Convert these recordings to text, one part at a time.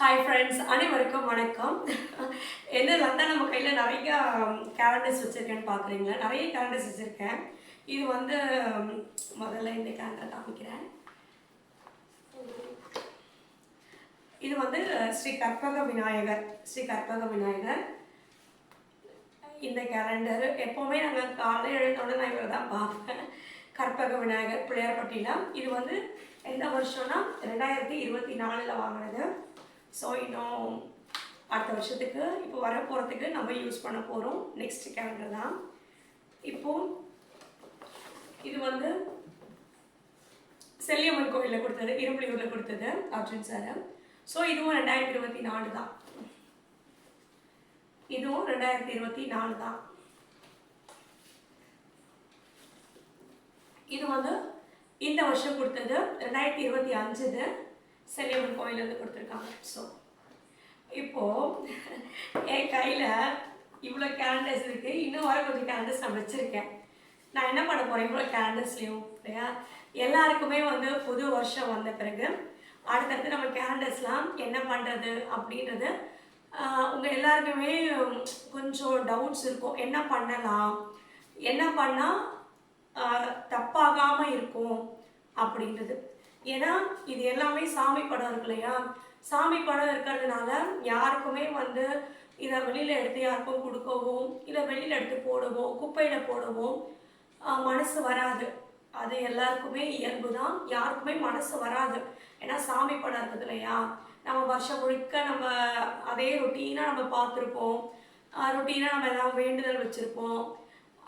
Hi friends அனைவருக்கும் வணக்கம். என்ன லண்டன் நம்ம கையில் நிறைய கேலண்டர்ஸ் வச்சுருக்கேன்னு பார்க்குறீங்களா நிறைய கேலண்டர்ஸ் வச்சுருக்கேன். இது வந்து முதல்ல இந்த கேலண்டர் காமிக்கிறேன். இது வந்து ஸ்ரீ கற்பக விநாயகர் ஸ்ரீ கற்பக விநாயகர். இந்த கேலண்டர் எப்போவுமே நாங்கள் காலையில் எழுந்தோடனே நான் இவரை தான் பார்ப்பேன். கற்பக விநாயகர் பிள்ளையார்பட்டியில் இது வந்து எந்த வருஷம்னா ரெண்டாயிரத்தி இருபத்தி நாலில் வாங்கினது. ஸோ இன்னும் அடுத்த வருஷத்துக்கு இப்போ வர போகிறதுக்கு நம்ம யூஸ் பண்ண போகிறோம் நெக்ஸ்ட் கேலண்டர் தான். இப்போ இது வந்து செல்லியம்மன் கோயிலில் கொடுத்தது இரும்புலியூரில் கொடுத்தது அர்ஜுன் சார் ஸோ இதுவும் ரெண்டாயிரத்தி இருபத்தி நாலு தான். இதுவும் ரெண்டாயிரத்தி இருபத்தி நாலு தான். இது வந்து இந்த வருஷம் கொடுத்தது ரெண்டாயிரத்தி இருபத்தி அஞ்சுது. செல்லியம்மன் கோயிலேருந்து கொடுத்துருக்காங்க. ஸோ இப்போது என் கையில் இவ்வளோ கேலண்டர்ஸ் இருக்குது இன்னும் வர கொஞ்சம் கேலண்டர்ஸ் நான் வச்சுருக்கேன். நான் என்ன பண்ண போகிறேன் இவ்வளோ கேலண்டர்ஸ்லேயும் இல்லையா? எல்லாருக்குமே வந்து புது வருஷம் வந்த பிறகு அடுத்தடுத்து நம்ம கேலண்டர்ஸ்லாம் என்ன பண்ணுறது அப்படின்றது உங்கள் எல்லாருக்குமே கொஞ்சம் டவுட்ஸ் இருக்கும். என்ன பண்ணலாம்? என்ன பண்ணால் தப்பாகாமல் இருக்கும் அப்படின்றது. ஏன்னா இது எல்லாமே சாமி படம் இருக்கு இல்லையா? சாமி படம் இருக்கிறதுனால யாருக்குமே வந்து இதை வெளியில் எடுத்து யாருக்கும் கொடுக்கவோ இல்லை வெளியில் எடுத்து போடவோ குப்பையில் போடவோ மனசு வராது. அது எல்லாருக்குமே இயல்பு தான். யாருக்குமே மனசு வராது. ஏன்னா சாமி படம் இருக்குது இல்லையா? நம்ம வருஷம் முழுக்க நம்ம அதே ரொட்டீனாக நம்ம பார்த்துருப்போம். ரொட்டீனாக நம்ம எல்லாம் வேண்டுதல் வச்சுருப்போம்.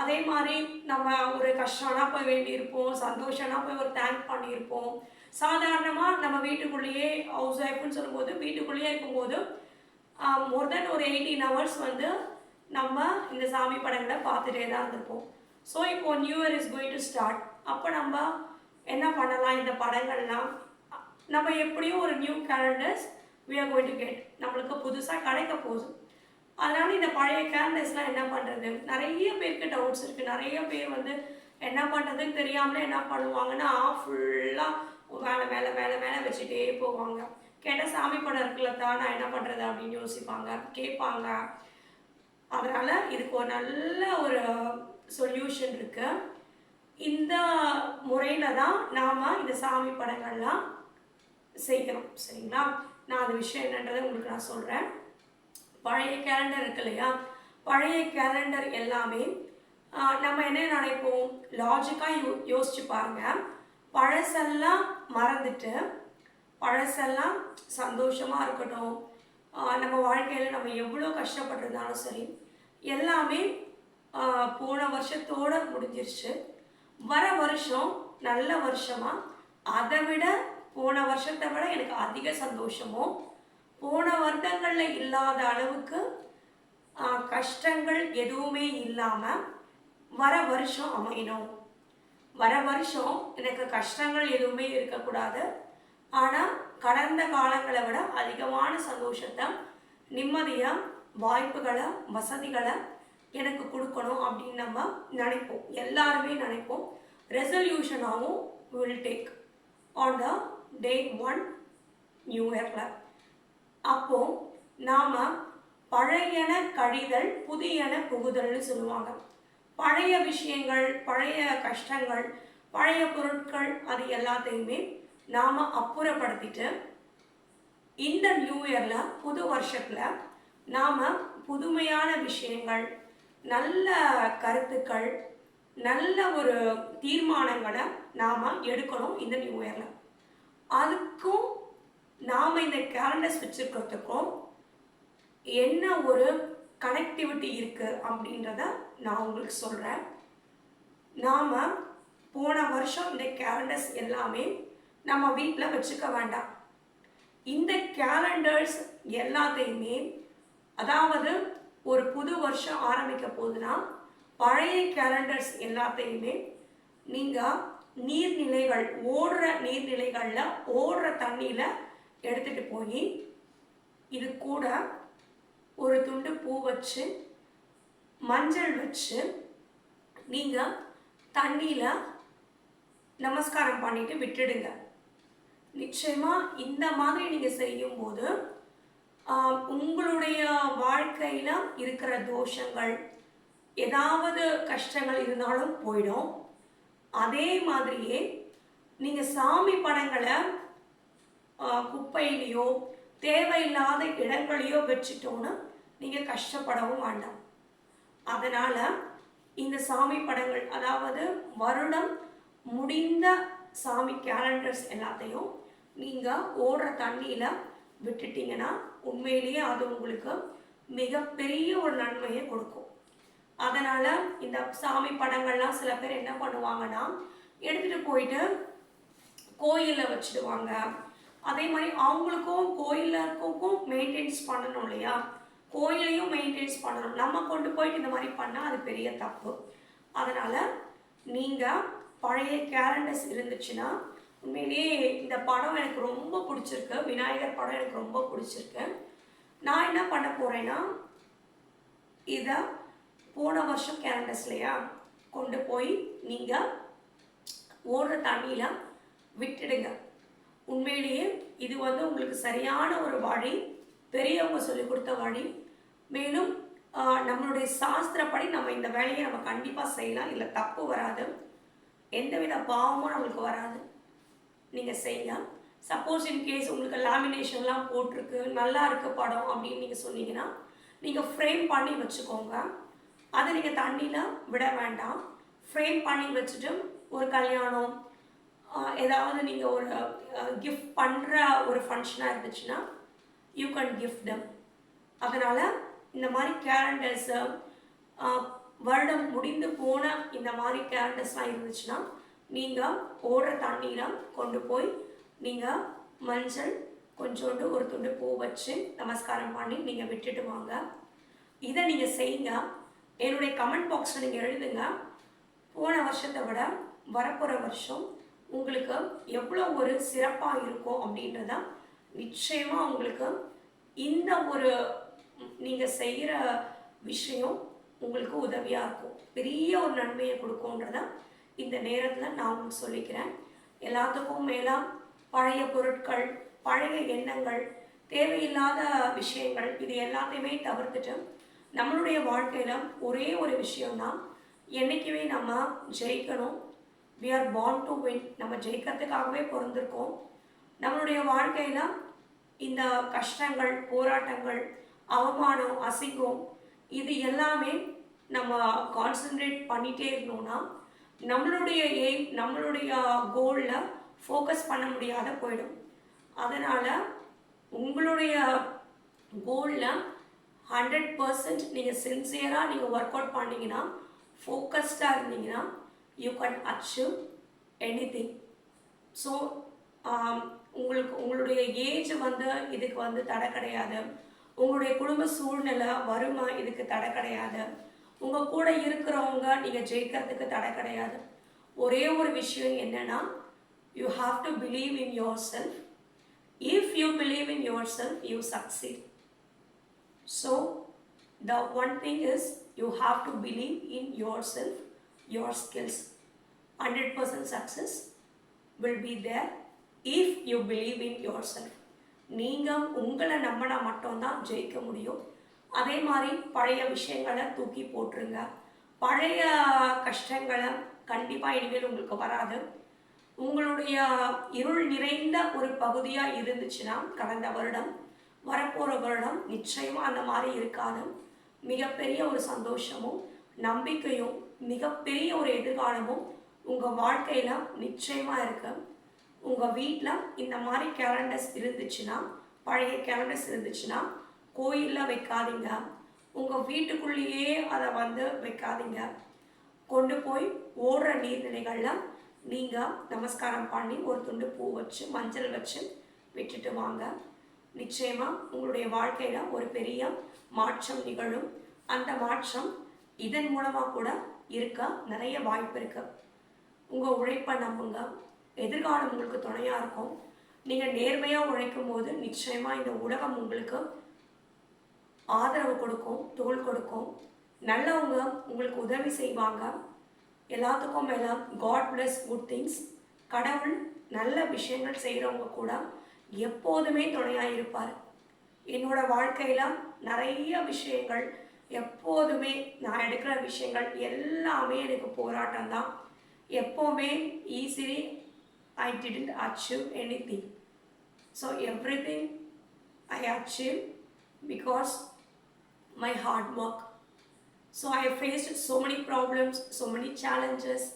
அதே மாதிரி நம்ம ஒரு கஷ்டம்னா போய் வேண்டியிருப்போம். சந்தோஷம்னா போய் ஒரு தேங்க் பண்ணியிருப்போம். சாதாரணமாக நம்ம வீட்டுக்குள்ளேயே ஹவுஸ் ஒய்ஃப்னு சொல்லும்போது வீட்டுக்குள்ளேயே இருக்கும்போது மோர் தென் ஒரு எயிட்டீன் ஹவர்ஸ் வந்து நம்ம இந்த சாமி படங்களை பார்த்துட்டே தான் இருந்திருப்போம். ஸோ இப்போ new year is going to start அப்போ நம்ம என்ன பண்ணலாம்? இந்த படங்கள்லாம் நம்ம எப்படியும் ஒரு new calendars we are going to get நம்மளுக்கு புதுசாக கிடைக்க போகுது. அதனால இந்த பழைய கேலண்டர்ஸ்லாம் என்ன பண்ணுறது நிறைய பேருக்கு டவுட்ஸ் இருக்குது நிறைய பேர் வந்து என்ன பண்ணுறதுன்னு தெரியாமலே என்ன பண்ணுவாங்கன்னா ஃபுல்லாக மேலே மேலே மேலே மேலே வச்சுட்டே போவாங்க. கேட்டால் சாமி படம் இருக்குல்ல தான் நான் என்ன பண்ணுறது அப்படின்னு யோசிப்பாங்க. கேட்பாங்க. அதனால் இதுக்கு ஒரு நல்ல ஒரு சொல்யூஷன் இருக்குது இந்த முறையில் தான் நாம் இந்த சாமி படங்கள்லாம் செய்கிறோம் சரிங்களா? நான் அந்த விஷயம் என்னன்றதை உங்களுக்கு நான் சொல்கிறேன் பழைய கேலண்டர் இருக்கு இல்லையா? பழைய கேலண்டர் எல்லாமே நம்ம என்ன நினைப்போம்? லாஜிக்காக யோ யோசிச்சு பாருங்கள் பழசெல்லாம் மறந்துட்டு பழசெல்லாம் சந்தோஷமாக இருக்கட்டும். நம்ம வாழ்க்கையில் நம்ம எவ்வளோ கஷ்டப்பட்டிருந்தாலும் சரி எல்லாமே போன வருஷத்தோட முடிஞ்சிருச்சு. வர வருஷம் நல்ல வருஷமாக அதை விட போன வருஷத்தை விட எனக்கு அதிக சந்தோஷமும் போன வருடங்களில் இல்லாத அளவுக்கு கஷ்டங்கள் எதுவுமே இல்லாமல் வர வருஷம் அமையணும். வர வருஷம் எனக்கு கஷ்டங்கள் எதுவுமே இருக்கக்கூடாது. ஆனால் கடந்த காலங்களை விட அதிகமான சந்தோஷத்தை நிம்மதியாக வாய்ப்புகளை வசதிகளை எனக்கு கொடுக்கணும் அப்படின்னு நம்ம நினைப்போம். எல்லாருமே நினைப்போம். ரெசல்யூஷனாகவும் will take on the day one new இயரில் அப்போ நாம் பழையன கழிதல் புதியன புகுதல்னு சொல்லுவாங்க. பழைய விஷயங்கள் பழைய கஷ்டங்கள் பழைய பொருட்கள் அது எல்லாத்தையுமே நாம் அப்புறப்படுத்திட்டு இந்த நியூ இயரில் புது வருஷத்தில் நாம் புதுமையான விஷயங்கள் நல்ல கருத்துக்கள் நல்ல ஒரு தீர்மானங்களை நாம் எடுக்கணும் இந்த நியூ இயரில் அதுக்கும் நாம் இந்த கேலண்டர்ஸ் வச்சுருக்கிறதுக்கும் என்ன ஒரு கனெக்டிவிட்டி இருக்குது அப்படின்றத நான் உங்களுக்கு சொல்கிறேன் நாம் போன வருஷம் இந்த கேலண்டர்ஸ் எல்லாமே நம்ம வீட்டில் வச்சுக்க வேண்டாம். இந்த கேலண்டர்ஸ் எல்லாத்தையுமே அதாவது ஒரு புது வருஷம் ஆரம்பிக்க போகுதுன்னா பழைய கேலண்டர்ஸ் எல்லாத்தையுமே நீங்கள் நீர்நிலைகள் ஓடுற நீர்நிலைகளில் ஓடுற தண்ணியில் எடுத்துகிட்டு போய் இது கூட ஒரு துண்டு பூ வச்சு மஞ்சள் வச்சு நீங்கள் தண்ணியில் நமஸ்காரம் பண்ணிட்டு விட்டுடுங்க. நிச்சயமாக இந்த மாதிரி நீங்கள் செய்யும்போது உங்களுடைய வாழ்க்கையில் இருக்கிற தோஷங்கள் ஏதாவது கஷ்டங்கள் இருந்தாலும் போயிடும். அதே மாதிரியே நீங்கள் சாமி படங்களை குப்பையிலையோ தேவையில்லாத இடங்களையோ வச்சுட்டோன்னு நீங்கள் கஷ்டப்படவும் வேண்டாம். அதனால் இந்த சாமி படங்கள் அதாவது வருடம் முடிந்த சாமி கேலண்டர்ஸ் எல்லாத்தையும் நீங்கள் ஓடுற தண்ணியில் விட்டுட்டீங்கன்னா உண்மையிலேயே அது உங்களுக்கு மிகப்பெரிய ஒரு நன்மையை கொடுக்கும். அதனால் இந்த சாமி படங்கள்லாம் சில பேர் என்ன பண்ணுவாங்கன்னா எடுத்துட்டு போயிட்டு கோயிலில் வச்சிடுவாங்க. அதே மாதிரி அவங்களுக்கும் கோயிலுக்கும் மெயின்டைன்ஸ் பண்ணணும் இல்லையா? கோயிலையும் மெயின்டைன்ஸ் பண்ணணும். நம்ம கொண்டு போயிட்டு இந்த மாதிரி பண்ணால் அது பெரிய தப்பு. அதனால் நீங்கள் பழைய கேலண்டர்ஸ் இருந்துச்சுன்னா உண்மையிலேயே இந்த படம் எனக்கு ரொம்ப பிடிச்சிருக்கு. விநாயகர் படம் எனக்கு ரொம்ப பிடிச்சிருக்கு. நான் என்ன பண்ண போகிறேன்னா இதை போன வருஷம் கேலண்டர்ஸ்லையா கொண்டு போய் நீங்கள் ஓடுற தண்ணியில் விட்டுடுங்க. உண்மையிலேயே இது வந்து உங்களுக்கு சரியான ஒரு வழி. பெரியவங்க சொல்லி கொடுத்த வழி. மேலும் நம்மளுடைய சாஸ்திரப்படி நம்ம இந்த வேலையை நம்ம கண்டிப்பாக செய்யலாம். இல்லை தப்பு வராது. எந்தவித பாவமும் நம்மளுக்கு வராது. நீங்கள் செய்யலாம். சப்போஸ் இன் கேஸ் உங்களுக்கு லாமினேஷன்லாம் போட்டிருக்கு நல்லா இருக்க படம் அப்படின்னு நீங்கள் சொன்னீங்கன்னா நீங்கள் ஃப்ரேம் பண்ணி வச்சுக்கோங்க. அதை நீங்கள் தண்ணியில் விட வேண்டாம். ஃப்ரேம் பண்ணி வச்சுட்டு ஒரு கல்யாணம் ஏதாவது நீங்கள் ஒரு கிஃப்ட் பண்ணுற ஒரு ஃபங்க்ஷனாக இருந்துச்சுன்னா யூ கேன் கிஃப்ட் தம் அதனால் இந்த மாதிரி கேலண்டர்ஸு வருடம் முடிந்து போன இந்த மாதிரி கேலண்டர்ஸ்லாம் இருந்துச்சுன்னா நீங்கள் ஓடுற தண்ணீரை கொண்டு போய் நீங்கள் மஞ்சள் கொஞ்சோண்டு ஒரு துண்டு பூ வச்சு நமஸ்காரம் பண்ணி நீங்கள் விட்டுட்டு வாங்க. இதை நீங்கள் செய்யுங்க. என்னுடைய கமெண்ட் பாக்ஸில் நீங்கள் எழுதுங்க. போன வருஷத்தை விட வரப்போகிற வருஷம் உங்களுக்கு எவ்வளோ ஒரு சிறப்பாக இருக்கும் அப்படின்றத நிச்சயமாக உங்களுக்கு இந்த ஒரு நீங்கள் செய்கிற விஷயம் உங்களுக்கு உதவியாக இருக்கும். பெரிய ஒரு நன்மையை கொடுக்கும்ன்றத இந்த நேரத்தில் நான் உங்களுக்கு சொல்லிக்கிறேன். எல்லாத்துக்கும் மேலாம் பழைய பொருட்கள் பழைய எண்ணங்கள் தேவையில்லாத விஷயங்கள் இது எல்லாத்தையுமே தவிர்த்துட்டு நம்மளுடைய வாழ்க்கையில் ஒரே ஒரு விஷயம்தான் என்றைக்குமே நம்ம ஜெயிக்கணும். We are born to win நம்ம ஜெயிக்கிறதுக்காகவே பிறந்திருக்கோம். நம்மளுடைய வாழ்க்கையில் இந்த கஷ்டங்கள் போராட்டங்கள் அவமானம் அசிங்கம் இது எல்லாமே நம்ம கான்சென்ட்ரேட் பண்ணிட்டே இருந்தோம்னா நம்மளுடைய எய்ம் நம்மளுடைய கோலில் ஃபோக்கஸ் பண்ண முடியாத போயிடும். அதனால் உங்களுடைய கோலில் ஹண்ட்ரட் பர்சன்ட் நீங்கள் சின்சியராக நீங்கள் ஒர்க் அவுட் பண்ணிங்கன்னா ஃபோக்கஸ்டாக இருந்தீங்கன்னா you can achieve anything so உங்களுக்கு உங்களுடைய ஏஜ் வந்து இதுக்கு வந்து தடை கிடையாது. உங்களுடைய குடும்ப சூழ்நிலை வருமா இதுக்கு தடை கிடையாது. உங்கள் கூட இருக்கிறவங்க நீங்கள் ஜெயிக்கிறதுக்கு தடை கிடையாது. ஒரே ஒரு விஷயம் என்னென்னா you have to believe in yourself if you believe in yourself you succeed So, the one thing is you have to believe in yourself, your skills. 100% success will be if you believe in yourself நீங்கள் உங்களை நம்பினா மட்டும்தான் ஜெயிக்க முடியும். அதே மாதிரி பழைய விஷயங்களை தூக்கி போட்டுருங்க. பழைய கஷ்டங்களை கண்டிப்பாக இனிமேல் உங்களுக்கு வராது. உங்களுடைய இருள் நிறைந்த ஒரு பகுதியாக இருந்துச்சுன்னா கடந்த வருடம் வரப்போகிற வருடம் நிச்சயமாக அந்த மாதிரி இருக்காது. மிகப்பெரிய ஒரு சந்தோஷமும் நம்பிக்கையும் மிகப்பெரிய ஒரு எதிர்காலமும் உங்கள் வாழ்க்கையில் நிச்சயமாக இருக்குது உங்கள் வீட்டில் இந்த மாதிரி கேலண்டர்ஸ் இருந்துச்சுன்னா பழைய கேலண்டர்ஸ் இருந்துச்சுன்னா கோயிலில் வைக்காதீங்க. உங்கள் வீட்டுக்குள்ளேயே அதை வந்து வைக்காதீங்க. கொண்டு போய் ஓடுற நீர்நிலைகளில் நீங்கள் நமஸ்காரம் பண்ணி ஒரு துண்டு பூ வச்சு மஞ்சள் வச்சு விட்டுட்டு வாங்க. நிச்சயமாக உங்களுடைய வாழ்க்கையில் ஒரு பெரிய மாற்றம் நிகழும். அந்த மாற்றம் இதன் மூலமாக கூட இருக்க நிறைய வாய்ப்பு இருக்குது உங்கள் உழைப்பை நம்புங்க. எதிர்காலம் உங்களுக்கு துணையாக இருக்கும். நீங்கள் நேர்மையாக உழைக்கும் போது நிச்சயமாக இந்த உலகம் உங்களுக்கு ஆதரவு கொடுக்கும் தோல் கொடுக்கும். நல்லவங்க உங்களுக்கு உதவி செய்வாங்க. எல்லாத்துக்கும் மேலே காட் பிளஸ் குட் திங்ஸ் கடவுள் நல்ல விஷயங்கள் செய்கிறவங்க கூட எப்போதுமே துணையாக இருப்பார். என்னோட வாழ்க்கையில் நிறைய விஷயங்கள் எப்போதுமே நான் எடுக்கிற விஷயங்கள் எல்லாமே எனக்கு போராட்டம் தான். எப்போவுமே easily I didn't achieve anything so everything I achieve because my hard work. So I have so many problems so many challenges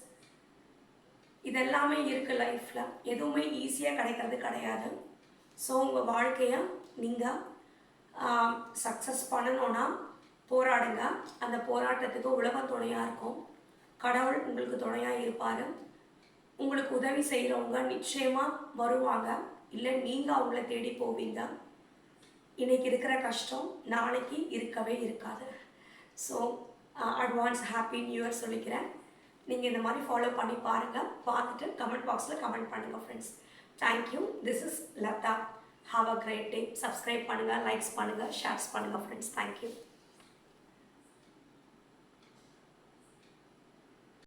இதெல்லாமே இருக்குது லைஃப்பில் எதுவுமே ஈஸியாக கிடைக்கிறது கிடையாது. ஸோ உங்கள் வாழ்க்கையை நீங்கள் சக்ஸஸ் பண்ணணும்னா போராடுங்க. அந்த போராட்டத்துக்கு உலக துணையாக இருக்கும். கடவுள் உங்களுக்கு துணையாக இருப்பார். உங்களுக்கு உதவி செய்கிறவங்க நிச்சயமாக வருவாங்க. இல்லை நீங்கள் அவங்கள தேடி போவீங்க. இன்னைக்கு இருக்கிற கஷ்டம் நாளைக்கு இருக்கவே இருக்காது. So advance happy new year சொல்லிக்கிறேன். நீங்கள் இந்த மாதிரி ஃபாலோ பண்ணி பாருங்கள் பார்த்துட்டு கமெண்ட் பாக்ஸில் கமெண்ட் பண்ணுங்கள் friends thank you this is Latha have a great day subscribe பண்ணுங்கள் லைக்ஸ் பண்ணுங்கள் ஷேர்ஸ் பண்ணுங்கள் ஃப்ரெண்ட்ஸ் தேங்க்யூ